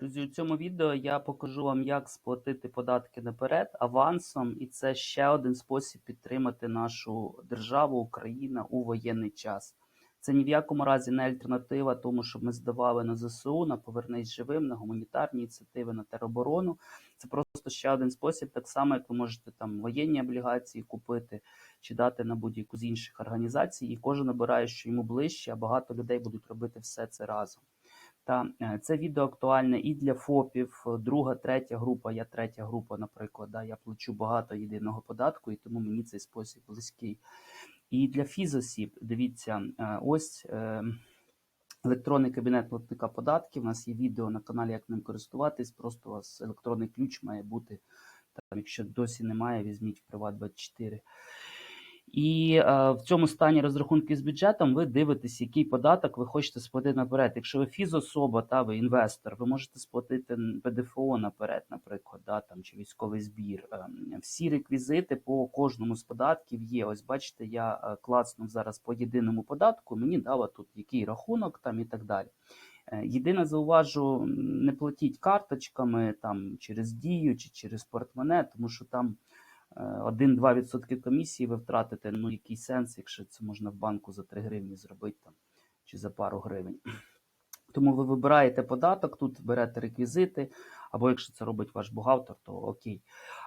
Друзі, у цьому відео я покажу вам, як сплатити податки наперед авансом, і це ще один спосіб підтримати нашу державу Україна у воєнний час. Це ні в якому разі не альтернатива тому, щоб ми здавали на ЗСУ, на повернись живим, на гуманітарні ініціативи, на тероборону. Це просто ще один спосіб, так само як ви можете там воєнні облігації купити чи дати на будь-яку з інших організацій, і кожен обирає, що йому ближче, а багато людей будуть робити все це разом. Та е, це відео актуальне і для ФОПів, е, друга, третя група. Я третя група, наприклад. Да, Я плачу багато єдиного податку, і тому мені цей спосіб близький. І для фізосіб, дивіться, е, ось електронний кабінет платника податків. У нас є відео на каналі, як ним користуватись. Просто у вас електронний ключ має бути. Там, якщо досі немає, візьміть в Приват24. І е, в цьому стані розрахунки з бюджетом ви дивитесь, який податок ви хочете сплатити наперед. Якщо ви фізособа та ви інвестор, ви можете сплатити ПДФО наперед, наприклад, да, там, чи військовий збір. Е, всі реквізити по кожному з податків є. Ось бачите, я е, клацнув зараз по єдиному податку, мені дало тут який рахунок там і так далі. Е, єдине зауважу, не платіть карточками там через дію чи через портмоне, тому що там. 1-2% комісії ви втратите, ну який сенс, якщо це можна в банку за 3 гривні зробити там чи за пару гривень. Тому ви вибираєте податок, тут берете реквізити, або якщо це робить ваш бухгалтер, то окей.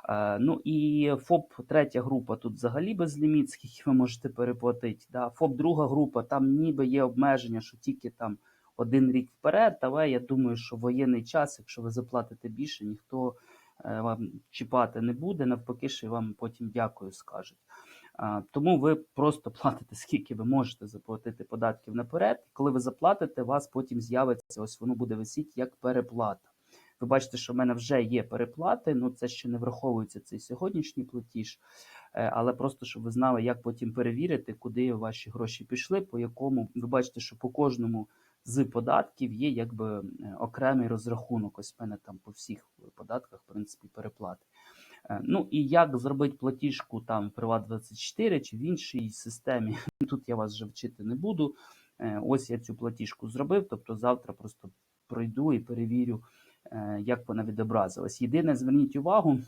Е, ну і ФОП третя група тут взагалі безліміт, скільки ви можете переплатити. Да? ФОП друга група, там ніби є обмеження, що тільки там один рік вперед, але я думаю, що воєнний час, якщо ви заплатите більше, ніхто вам чіпати не буде, навпаки, що вам потім дякую скажуть. Тому ви просто платите, скільки ви можете заплатити податків наперед. Коли ви заплатите, у вас потім з'явиться, ось воно буде висіти як переплата. Ви бачите, що в мене вже є переплати, ну це ще не враховується цей сьогоднішній платіж, е, але просто щоб ви знали, як потім перевірити, куди ваші гроші пішли, по якому ви бачите, що по кожному з податків є якби е, окремий розрахунок. Ось в мене там по всіх податках, в принципі, переплати. Е, ну і як зробити платіжку там в Приват24 чи в іншій системі, тут я вас вже вчити не буду. Е, ось я цю платіжку зробив, тобто завтра просто пройду і перевірю, як вона відобразилась. Єдине, зверніть увагу,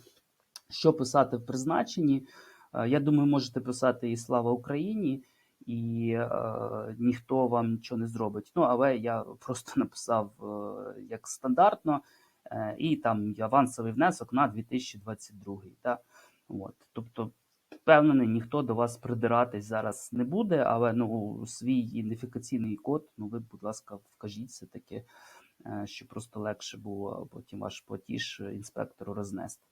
що писати в призначенні. Я думаю, можете писати і слава Україні і е, ніхто вам нічого не зробить. Ну, але я просто написав е, як стандартно, е, і там авансовий внесок на 2022. Та? От. Тобто, впевнений, ніхто до вас придиратись зараз не буде, але ну, свій ідентифікаційний код, ну ви, будь ласка, вкажіть все таки, е, щоб просто легше було потім ваш платіж інспектору рознести.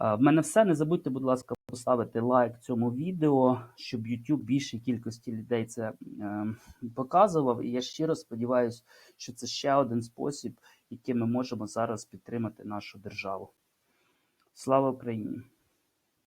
В мене все. Не забудьте, будь ласка, поставити лайк цьому відео, щоб YouTube більшій кількості людей це е, показував. І я щиро сподіваюся, що це ще один спосіб, яким ми можемо зараз підтримати нашу державу. Слава Україні!